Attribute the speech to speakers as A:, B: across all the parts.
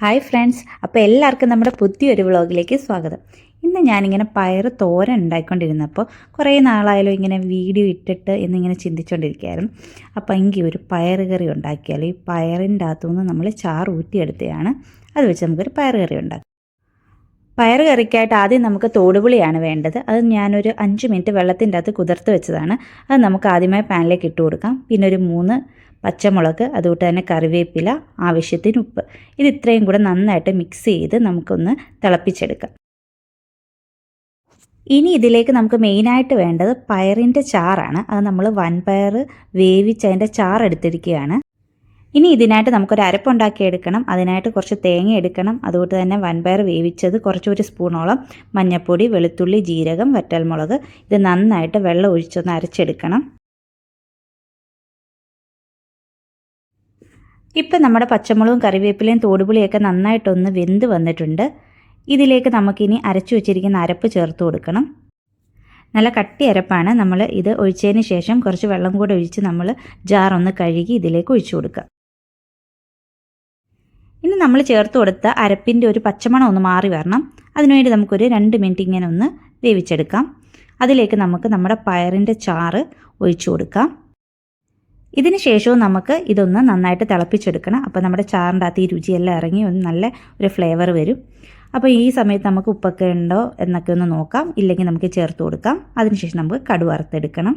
A: Hi friends അപ്പോൾ എല്ലാവർക്കും നമ്മുടെ പുതിയൊരു വ്ളോഗിലേക്ക് സ്വാഗതം. ഇന്ന് ഞാനിങ്ങനെ പയർ തോരൻ ഉണ്ടായിക്കൊണ്ടിരുന്നപ്പോൾ കുറേ നാളായാലും ഇങ്ങനെ വീഡിയോ ഇട്ടിട്ട് എന്നിങ്ങനെ ചിന്തിച്ചുകൊണ്ടിരിക്കുകയായിരുന്നു അപ്പോൾ എങ്കിൽ ഒരു പയർ കറി ഉണ്ടാക്കിയാലോ ഈ പയറിന്റെ അകത്തുനിന്ന് നമ്മൾ ചാറ് ഊറ്റിയെടുത്തതാണ്. അത് വെച്ച് നമുക്കൊരു പയർ കറി ഉണ്ടാക്കാം. പയർ കറിക്കായിട്ട് ആദ്യം നമുക്ക് തോടുപുളിയാണ് വേണ്ടത്. അത് ഞാനൊരു അഞ്ച് മിനിറ്റ് വെള്ളത്തിന്റെ അകത്ത് കുതിർത്ത് വെച്ചതാണ്. അത് നമുക്ക് ആദ്യമായി പാനിലേക്ക് ഇട്ട് കൊടുക്കാം. പിന്നെ ഒരു മൂന്ന് പച്ചമുളക് അതുകൊണ്ട് തന്നെ കറിവേപ്പില ആവശ്യത്തിന് ഉപ്പ്. ഇത് ഇത്രയും കൂടെ നന്നായിട്ട് മിക്സ് ചെയ്ത് നമുക്കൊന്ന് തിളപ്പിച്ചെടുക്കാം. ഇനി ഇതിലേക്ക് നമുക്ക് മെയിനായിട്ട് വേണ്ടത് പയറിന്റെ ചാറാണ്. അത് നമ്മൾ വൻപയർ വേവിച്ച് അതിന്റെ ചാറ് എടുത്തിരിക്കുകയാണ്. ഇനി ഇതിനായിട്ട് നമുക്കൊരു അരപ്പുണ്ടാക്കി എടുക്കണം. അതിനായിട്ട് കുറച്ച് തേങ്ങ എടുക്കണം. അതുകൊണ്ട് തന്നെ വൻപയർ വേവിച്ചത് കുറച്ചൊരു സ്പൂണോളം മഞ്ഞൾപ്പൊടി വെളുത്തുള്ളി ജീരകം വറ്റൽമുളക്. ഇത് നന്നായിട്ട് വെള്ളം ഒഴിച്ചൊന്ന് അരച്ചെടുക്കണം. ഇപ്പം നമ്മുടെ പച്ചമുളകും കറിവേപ്പിലയും തോടുപുളിയൊക്കെ നന്നായിട്ടൊന്ന് വെന്ത് വന്നിട്ടുണ്ട്. ഇതിലേക്ക് നമുക്കിനി അരച്ചു വെച്ചിരിക്കുന്ന അരപ്പ് ചേർത്ത് കൊടുക്കണം. നല്ല കട്ടി അരപ്പാണ്. നമ്മൾ ഇത് ഒഴിച്ചതിന് ശേഷം കുറച്ച് വെള്ളം കൂടെ ഒഴിച്ച് നമ്മൾ ജാറൊന്ന് കഴുകി ഇതിലേക്ക് ഒഴിച്ചു കൊടുക്കുക. ഇനി നമ്മൾ ചേർത്ത് കൊടുത്ത അരപ്പിന്റെ ഒരു പച്ചമണം ഒന്ന് മാറി വരണം. അതിനുവേണ്ടി നമുക്കൊരു രണ്ട് മിനിറ്റ് ഇങ്ങനെ ഒന്ന് വേവിച്ചെടുക്കാം. അതിലേക്ക് നമുക്ക് നമ്മുടെ പയറിന്റെ ചാറ് ഒഴിച്ചു കൊടുക്കാം. ഇതിന് ശേഷവും നമുക്ക് ഇതൊന്ന് നന്നായിട്ട് തിളപ്പിച്ചെടുക്കണം. അപ്പോൾ നമ്മുടെ ചാറിന്റെ അകത്ത് ഈ രുചിയെല്ലാം ഇറങ്ങി ഒന്ന് നല്ല ഒരു ഫ്ലേവർ വരും. അപ്പോൾ ഈ സമയത്ത് നമുക്ക് ഉപ്പൊക്കെ ഉണ്ടോ എന്നൊക്കെ ഒന്ന് നോക്കാം. ഇല്ലെങ്കിൽ നമുക്ക് ചേർത്ത് കൊടുക്കാം. അതിനുശേഷം നമുക്ക് കടു വറുത്തെടുക്കണം.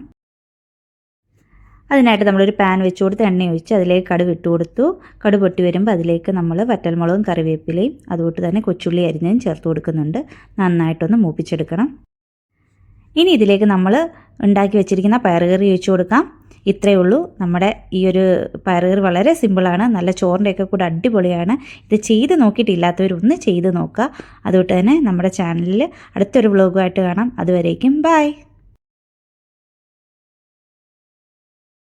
A: അതിനായിട്ട് നമ്മളൊരു പാൻ വെച്ച് കൊടുത്ത് എണ്ണ ഒഴിച്ച് അതിലേക്ക് കടുക് ഇട്ട് കൊടുത്തു. കടുക് പൊട്ടി വരുമ്പോൾ അതിലേക്ക് നമ്മൾ വറ്റൽമുളകും കറിവേപ്പിലയും അതുകൊണ്ട് തന്നെ കൊച്ചുള്ളി അരിഞ്ഞതും ചേർത്ത് കൊടുക്കുന്നുണ്ട്. നന്നായിട്ടൊന്ന് മൂപ്പിച്ചെടുക്കണം. ഇനി ഇതിലേക്ക് നമ്മൾ ഉണ്ടാക്കി വെച്ചിരിക്കുന്ന പയറുകറി ഒഴിച്ചു കൊടുക്കാം. ഇത്രയേ ഉള്ളൂ. നമ്മുടെ ഈ ഒരു പയറുകറി വളരെ സിമ്പിളാണ് നല്ല ചോറിന്റെയൊക്കെ കൂടെ അടിപൊളിയാണ്. ഇത് ചെയ്ത് നോക്കിയിട്ടില്ലാത്തവരൊന്ന് ചെയ്ത് നോക്കുക. അതുകൊണ്ട് തന്നെ നമ്മുടെ ചാനലിൽ അടുത്തൊരു വ്ളോഗുമായിട്ട് കാണാം. അതുവരേക്കും ബായ്